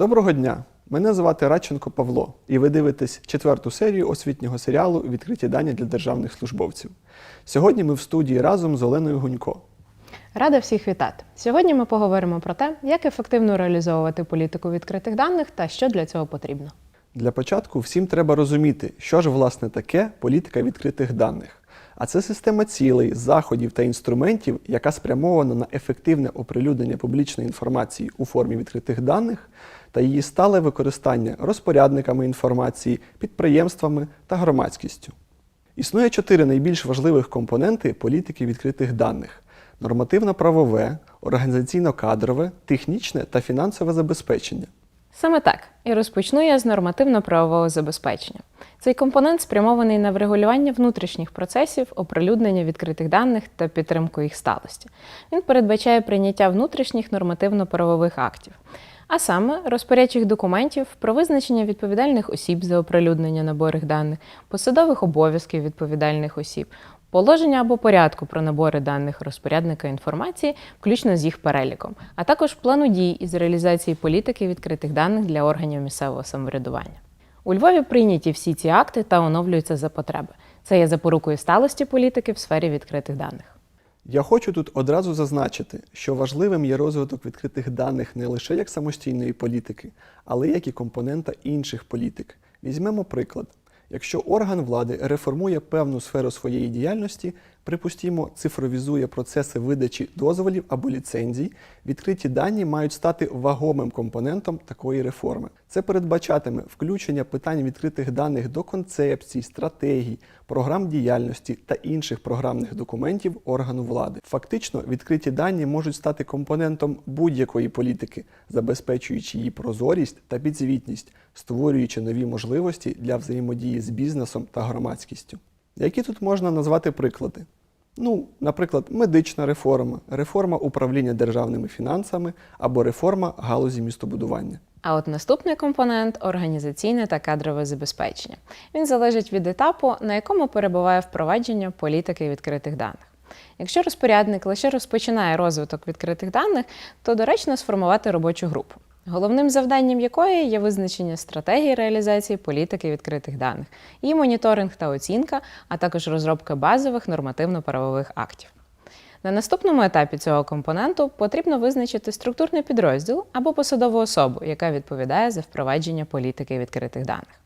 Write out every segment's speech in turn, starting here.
Доброго дня! Мене звати Радченко Павло, і ви дивитесь четверту серію освітнього серіалу Відкриті дані для державних службовців. Сьогодні ми в студії разом з Оленою Гунько. Рада всіх вітати. Сьогодні ми поговоримо про те, як ефективно реалізовувати політику відкритих даних та що для цього потрібно. Для початку всім треба розуміти, що ж власне таке політика відкритих даних. А це система цілей, заходів та інструментів, яка спрямована на ефективне оприлюднення публічної інформації у формі відкритих даних та її стале використання розпорядниками інформації, підприємствами та громадськістю. Існує чотири найбільш важливих компоненти політики відкритих даних: нормативно-правове, організаційно-кадрове, технічне та фінансове забезпечення. Саме так і розпочну я з нормативно-правового забезпечення. Цей компонент спрямований на врегулювання внутрішніх процесів, оприлюднення відкритих даних та підтримку їх сталості. Він передбачає прийняття внутрішніх нормативно-правових актів, а саме розпорядчих документів про визначення відповідальних осіб за оприлюднення наборих даних, посадових обов'язків відповідальних осіб, положення або порядку про набори даних розпорядника інформації, включно з їх переліком, а також плану дій із реалізації політики відкритих даних для органів місцевого самоврядування. У Львові прийняті всі ці акти та оновлюються за потреби. Це є запорукою сталості політики в сфері відкритих даних. Я хочу тут одразу зазначити, що важливим є розвиток відкритих даних не лише як самостійної політики, але як і компонента інших політик. Візьмемо приклад. Якщо орган влади реформує певну сферу своєї діяльності, припустімо, цифровізує процеси видачі дозволів або ліцензій, відкриті дані мають стати вагомим компонентом такої реформи. Це передбачатиме включення питань відкритих даних до концепцій, стратегій, програм діяльності та інших програмних документів органу влади. Фактично, відкриті дані можуть стати компонентом будь-якої політики, забезпечуючи її прозорість та підзвітність, створюючи нові можливості для взаємодії з бізнесом та громадськістю. Які тут можна назвати приклади? Ну, наприклад, медична реформа, реформа управління державними фінансами або реформа галузі містобудування. А от наступний компонент організаційне та кадрове забезпечення. Він залежить від етапу, на якому перебуває впровадження політики відкритих даних. Якщо розпорядник лише розпочинає розвиток відкритих даних, то доречно сформувати робочу групу, головним завданням якої є визначення стратегії реалізації політики відкритих даних, її моніторинг та оцінка, а також розробка базових нормативно-правових актів. На наступному етапі цього компоненту потрібно визначити структурний підрозділ або посадову особу, яка відповідає за впровадження політики відкритих даних.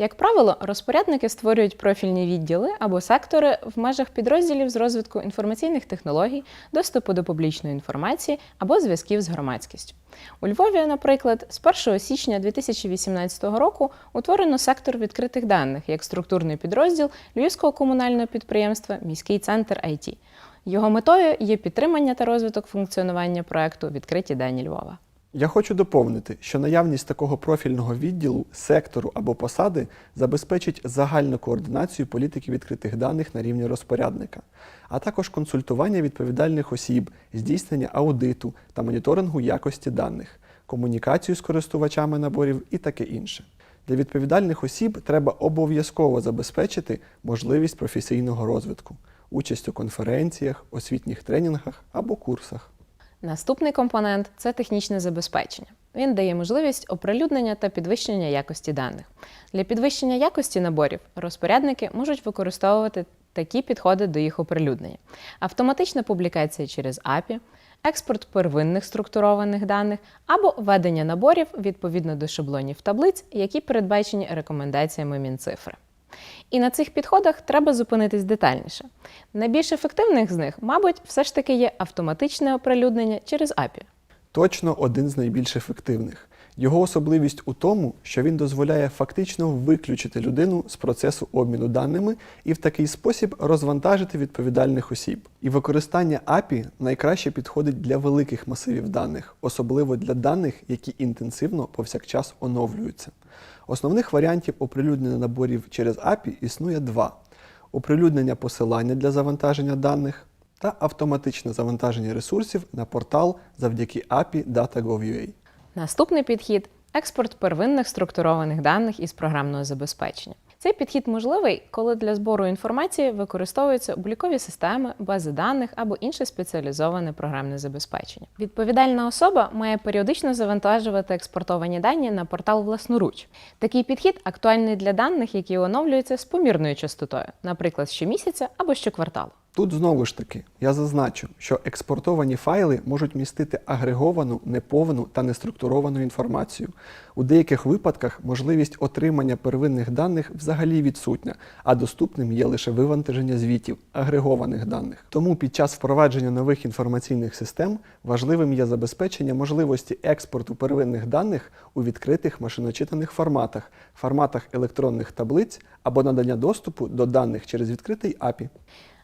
Як правило, розпорядники створюють профільні відділи або сектори в межах підрозділів з розвитку інформаційних технологій, доступу до публічної інформації або зв'язків з громадськістю. У Львові, наприклад, з 1 січня 2018 року утворено сектор відкритих даних як структурний підрозділ Львівського комунального підприємства Міський центр IT. Його метою є підтримання та розвиток функціонування проекту Відкриті дані Львова. Я хочу доповнити, що наявність такого профільного відділу, сектору або посади забезпечить загальну координацію політики відкритих даних на рівні розпорядника, а також консультування відповідальних осіб, здійснення аудиту та моніторингу якості даних, комунікацію з користувачами наборів і таке інше. Для відповідальних осіб треба обов'язково забезпечити можливість професійного розвитку, участь у конференціях, освітніх тренінгах або курсах. Наступний компонент це технічне забезпечення. Він дає можливість оприлюднення та підвищення якості даних. Для підвищення якості наборів розпорядники можуть використовувати такі підходи до їх оприлюднення: автоматична публікація через API, експорт первинних структурованих даних або введення наборів відповідно до шаблонів таблиць, які передбачені рекомендаціями Мінцифри. І на цих підходах треба зупинитись детальніше. Найбільш ефективних з них, мабуть, все ж таки є автоматичне оприлюднення через API. Точно один з найбільш ефективних. Його особливість у тому, що він дозволяє фактично виключити людину з процесу обміну даними і в такий спосіб розвантажити відповідальних осіб. І використання API найкраще підходить для великих масивів даних, особливо для даних, які інтенсивно повсякчас оновлюються. Основних варіантів оприлюднення наборів через API існує два: оприлюднення посилання для завантаження даних та автоматичне завантаження ресурсів на портал завдяки API Data.gov.ua. Наступний підхід експорт первинних структурованих даних із програмного забезпечення. Цей підхід можливий, коли для збору інформації використовуються облікові системи, бази даних або інше спеціалізоване програмне забезпечення. Відповідальна особа має періодично завантажувати експортовані дані на портал власноруч. Такий підхід актуальний для даних, які оновлюються з помірною частотою, наприклад, щомісяця або щокварталу. Тут знову ж таки я зазначу, що експортовані файли можуть містити агреговану, неповну та неструктуровану інформацію. У деяких випадках можливість отримання первинних даних взагалі відсутня, а доступним є лише вивантаження звітів агрегованих даних. Тому під час впровадження нових інформаційних систем важливим є забезпечення можливості експорту первинних даних у відкритих машиночитаних форматах, форматах електронних таблиць або надання доступу до даних через відкритий API.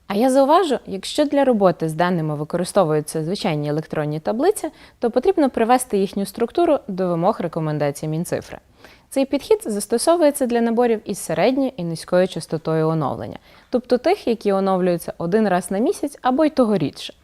А я зауважу, якщо для роботи з даними використовуються звичайні електронні таблиці, то потрібно привести їхню структуру до вимог рекомендацій Мінцифри. Цей підхід застосовується для наборів із середньою і низькою частотою оновлення, тобто тих, які оновлюються один раз на місяць або й того рідше.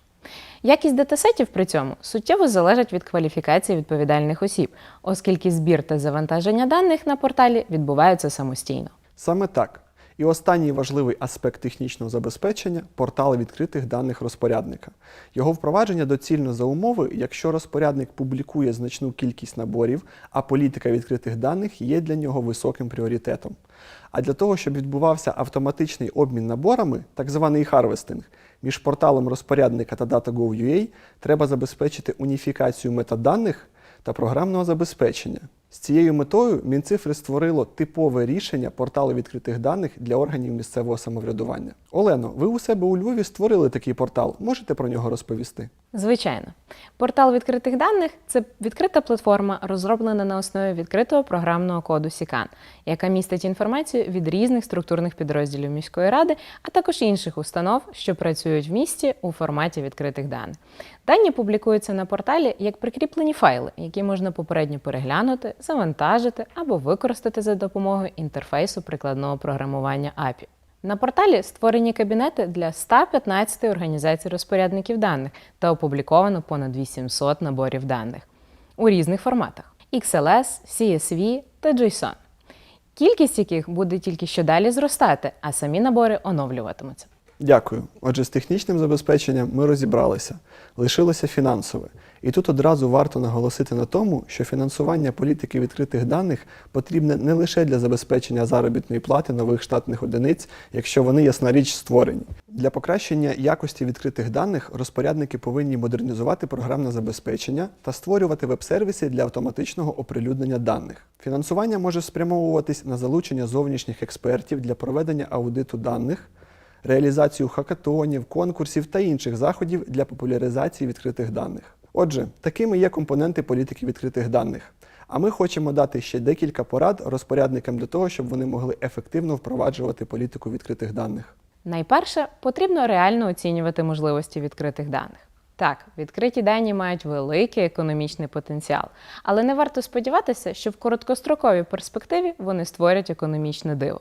Якість датасетів при цьому суттєво залежить від кваліфікації відповідальних осіб, оскільки збір та завантаження даних на порталі відбуваються самостійно. Саме так. І останній важливий аспект технічного забезпечення портал відкритих даних розпорядника. Його впровадження доцільно за умови, якщо розпорядник публікує значну кількість наборів, а політика відкритих даних є для нього високим пріоритетом. А для того, щоб відбувався автоматичний обмін наборами, так званий харвестинг, між порталом розпорядника та Data.gov.ua треба забезпечити уніфікацію метаданих та програмного забезпечення. З цією метою Мінцифри створило типове рішення порталу відкритих даних для органів місцевого самоврядування. Олено, ви у себе у Львові створили такий портал. Можете про нього розповісти? Звичайно, портал відкритих даних це відкрита платформа, розроблена на основі відкритого програмного коду SICAN, яка містить інформацію від різних структурних підрозділів міської ради, а також інших установ, що працюють в місті у форматі відкритих даних. Дані публікуються на порталі як прикріплені файли, які можна попередньо переглянути, завантажити або використати за допомогою інтерфейсу прикладного програмування API. На порталі створені кабінети для 115 організацій розпорядників даних та опубліковано понад 800 наборів даних у різних форматах: XLS, CSV та JSON. Кількість яких буде тільки що далі зростати, а самі набори оновлюватимуться. Дякую. Отже, з технічним забезпеченням ми розібралися. Лишилося фінансове. І тут одразу варто наголосити на тому, що фінансування політики відкритих даних потрібне не лише для забезпечення заробітної плати нових штатних одиниць, якщо вони ясна річ створені. Для покращення якості відкритих даних розпорядники повинні модернізувати програмне забезпечення та створювати веб-сервіси для автоматичного оприлюднення даних. Фінансування може спрямовуватись на залучення зовнішніх експертів для проведення аудиту даних реалізацію хакатонів, конкурсів та інших заходів для популяризації відкритих даних. Отже, такими є компоненти політики відкритих даних. А ми хочемо дати ще декілька порад розпорядникам для того, щоб вони могли ефективно впроваджувати політику відкритих даних. Найперше, потрібно реально оцінювати можливості відкритих даних. Так, відкриті дані мають великий економічний потенціал, але не варто сподіватися, що в короткостроковій перспективі вони створять економічне диво.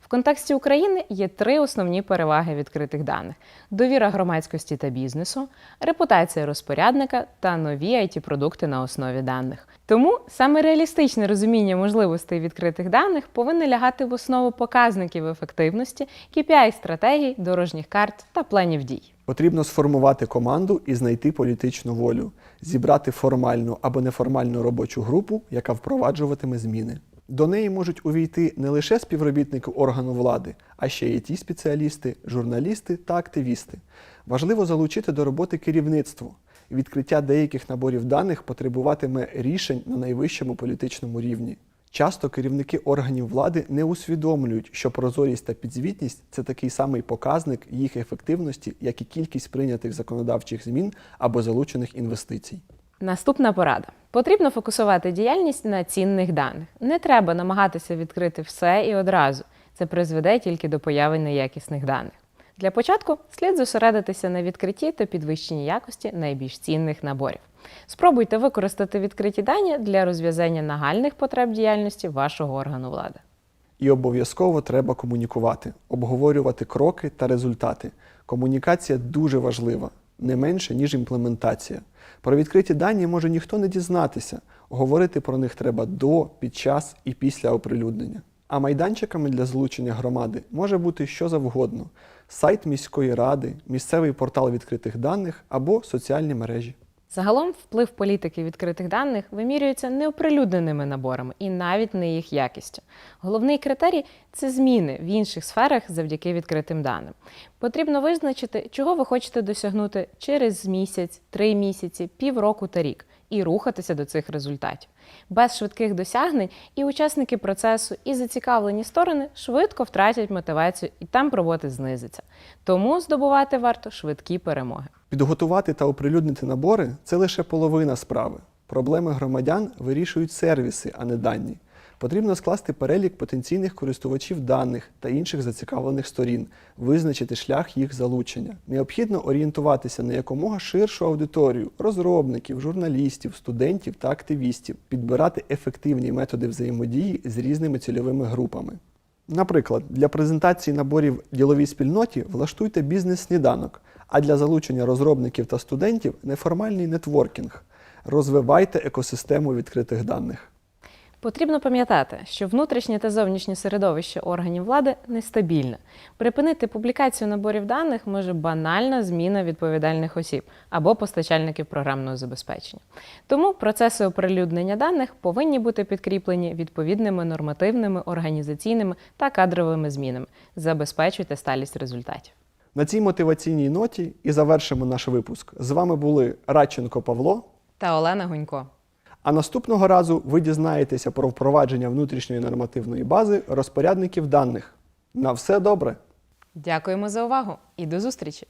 В контексті України є три основні переваги відкритих даних: довіра громадськості та бізнесу, репутація розпорядника та нові it продукти на основі даних. Тому саме реалістичне розуміння можливостей відкритих даних повинне лягати в основу показників ефективності, KPI стратегій, дорожніх карт та планів дій. Потрібно сформувати команду і знайти політичну волю, зібрати формальну або неформальну робочу групу, яка впроваджуватиме зміни. До неї можуть увійти не лише співробітники органу влади, а ще й ті спеціалісти, журналісти та активісти. Важливо залучити до роботи керівництво. Відкриття деяких наборів даних потребуватиме рішень на найвищому політичному рівні. Часто керівники органів влади не усвідомлюють, що прозорість та підзвітність це такий самий показник їх ефективності, як і кількість прийнятих законодавчих змін або залучених інвестицій. Наступна порада: потрібно фокусувати діяльність на цінних даних. Не треба намагатися відкрити все і одразу. Це призведе тільки до появи неякісних даних. Для початку слід зосередитися на відкритті та підвищенні якості найбільш цінних наборів. Спробуйте використати відкриті дані для розв'язання нагальних потреб діяльності вашого органу влади. І обов'язково треба комунікувати, обговорювати кроки та результати. Комунікація дуже важлива, не менше, ніж імплементація. Про відкриті дані може ніхто не дізнатися. Говорити про них треба до, під час і після оприлюднення. А майданчиками для залучення громади може бути що завгодно: сайт міської ради, місцевий портал відкритих даних або соціальні мережі. Загалом вплив політики відкритих даних вимірюється неоприлюдненими наборами і навіть не їх якістю. Головний критерій це зміни в інших сферах завдяки відкритим даним. Потрібно визначити, чого ви хочете досягнути через місяць, три місяці, півроку та рік, і рухатися до цих результатів. Без швидких досягнень і учасники процесу, і зацікавлені сторони швидко втратять мотивацію, і темп роботи знизиться. Тому здобувати варто швидкі перемоги. Підготувати та оприлюднити набори це лише половина справи. Проблеми громадян вирішують сервіси, а не дані. Потрібно скласти перелік потенційних користувачів даних та інших зацікавлених сторін, визначити шлях їх залучення. Необхідно орієнтуватися на якомога ширшу аудиторію розробників, журналістів, студентів та активістів, підбирати ефективні методи взаємодії з різними цільовими групами. Наприклад, для презентації наборів діловій спільноті влаштуйте бізнес-сніданок, а для залучення розробників та студентів неформальний нетворкінг. Розвивайте екосистему відкритих даних. Потрібно пам'ятати, що внутрішнє та зовнішнє середовище органів влади нестабільне. Припинити публікацію наборів даних може банальна зміна відповідальних осіб або постачальників програмного забезпечення. Тому процеси оприлюднення даних повинні бути підкріплені відповідними нормативними, організаційними та кадровими змінами. Забезпечуйте сталість результатів. На цій мотиваційній ноті і завершимо наш випуск. З вами були Радченко Павло. Та Олена Гунько. А наступного разу ви дізнаєтеся про впровадження внутрішньої нормативної бази розпорядників даних. На все добре! Дякуємо за увагу і до зустрічі!